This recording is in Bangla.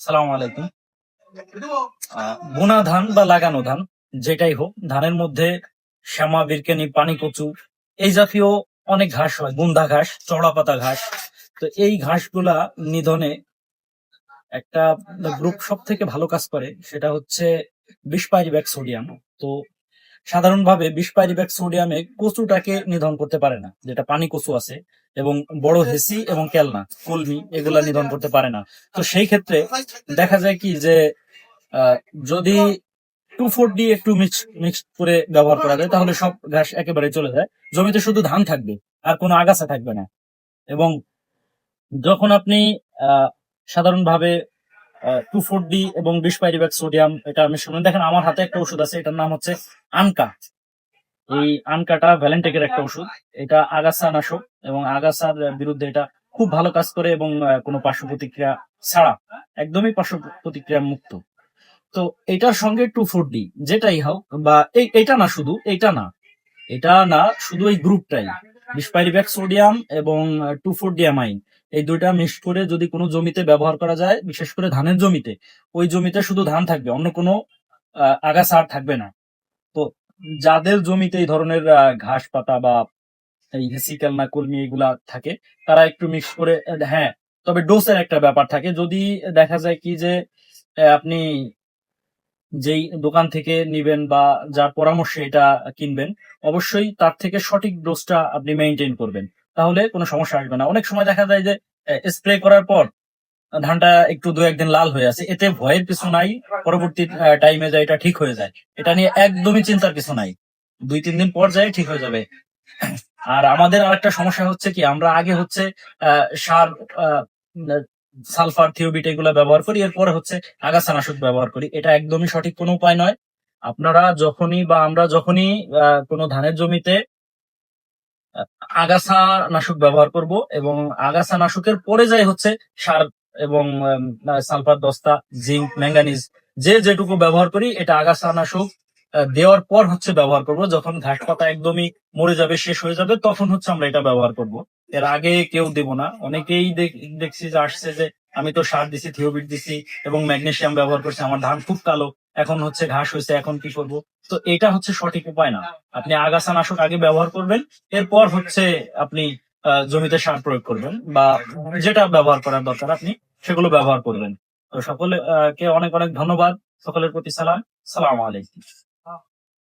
সালাম আলাইকুম। বোনা ধান বা লাগানো ধান, যেটাই হোক, ধানের মধ্যে শ্যামা, বিরকেনি পানি কচু এই জাতীয় অনেক ঘাস হয় গুন্দা ঘাস চড়া পাতা ঘাস। তো এই ঘাসগুলা নিধনে একটা গ্রুপ সব থেকে ভালো কাজ করে, সেটা হচ্ছে বিশ পাইরিব্যাক সোডিয়াম। তো সাধারণভাবে বিশ পাইরিব্যাক সোডিয়ামে কচুটাকে নিধন করতে পারে না, যেটা পানি কচু আছে, এবং বড় হেসি এবং কেলনা, কলমি এগুলা নিধন করতে পারে না। তো সেই ক্ষেত্রে দেখা যায় কি যে যদি টু ফোর ডি একটু মিক্স মিক্স করে ব্যবহার করা যায়, তাহলে সব ঘাস একেবারে চলে যায়। জমিতে শুধু ধান থাকবে, আর কোনো আগাছা থাকবে না। এবং যখন আপনি সাধারণভাবে টু ফোর ডি এবং বিশ পাইরিব্যাক সোডিয়াম এটা মিশ্রণ দেখেন, আমার হাতে একটা ওষুধ আছে, এটার নাম হচ্ছে আনকা এই আনকাটা ভ্যালেন্টেকের একটা ওষুধ। এটা আগাছা নাশক এবং আগাছার বিরুদ্ধে এটা খুব ভালো কাজ করে এবং কোনো পার্শ্ব প্রতিক্রিয়া ছাড়া একদমই পার্শ্ব প্রতিক্রিয়া মুক্ত। তো এটার সঙ্গে টু ফোর ডি যেটাই হোক, বা এটা না শুধু এটা না। এটা না শুধু এই গ্রুপটাই বিসপাইরিব্যাক সোডিয়াম এবং টু ফোর ডিয়ামাইন এই দুইটা মিক্স করে যদি কোনো জমিতে ব্যবহার করা যায়, বিশেষ করে ধানের জমিতে, ওই জমিতে শুধু ধান থাকবে, অন্য কোনো আগাছা আর থাকবে না। তো যাদের জমিতে এই ধরনের ঘাস পাতা বা এই হেসিক্যাল না কর্মী এগুলা থাকে, তারা একটু মিক্স করে হ্যাঁ তবে ডোসের একটা ব্যাপার থাকে। যদি দেখা যায় কি যে আপনি যেই দোকান থেকে নিবেন বা যার পরামর্শে এটা কিনবেন, অবশ্যই তার থেকে সঠিক ডোজটা আপনি মেনটেন করবেন। তাহলে কোনো সমস্যা আসবে না। অনেক সময় দেখা যায় যে স্প্রে করার পর ধানটা একটু দু একদিন লাল হয়ে আছে এতে ভয়ের কিছু নাই, পরবর্তী টাইমে যায় এটা ঠিক হয়ে যায়। এটা নিয়ে একদমই চিন্তার কিছু নাই। দুই তিন দিন পর যায় ঠিক হয়ে যাবে। আর আমাদের আরেকটা সমস্যা হচ্ছে কি, আমরা আগে হচ্ছে সার সালফার থিওবিট এগুলো ব্যবহার করি, এরপরে হচ্ছে আগাছানাশক ব্যবহার করি। এটা একদমই সঠিক কোনো উপায় নয়। আপনারা যখনই বা আমরা যখনই কোনো ধানের জমিতে আগাছা নাশক ব্যবহার করব এবং আগাছা নাশকের পরে যাই হচ্ছে সার এবং সালফার দস্তা, জিঙ্ক, ম্যাঙ্গানিজ, যে যেটুকু ব্যবহার করি, এটা আগাছা নাশক দেওয়ার পর হচ্ছে ব্যবহার করব। যখন ঘাস পাতা একদমই মরে যাবে, শেষ হয়ে যাবে, তখন হচ্ছে আমরা এটা ব্যবহার করব। এর আগে কেউ দেব না। অনেকেই দেখ- দেখছি যে আসছে যে, আমি তো সার দিছি, থিওবিট দিছি এবং ম্যাগনেসিয়াম ব্যবহার করছি, আমার ধান খুব কালো, এখন হচ্ছে ঘাস হয়েছে, এখন কি করব? তো এটা হচ্ছে সঠিক উপায় না। আপনি আগাছা নাশক আগে ব্যবহার করবেন, এরপর হচ্ছে আপনি জমিতে সার প্রয়োগ করবেন বা যেটা ব্যবহার করার দরকার আপনি, সেগুলো ব্যবহার করবেন। তো সকলে কে অনেক অনেক ধন্যবাদ। সকলের প্রতি সালাম। সালাম আলাইকুম।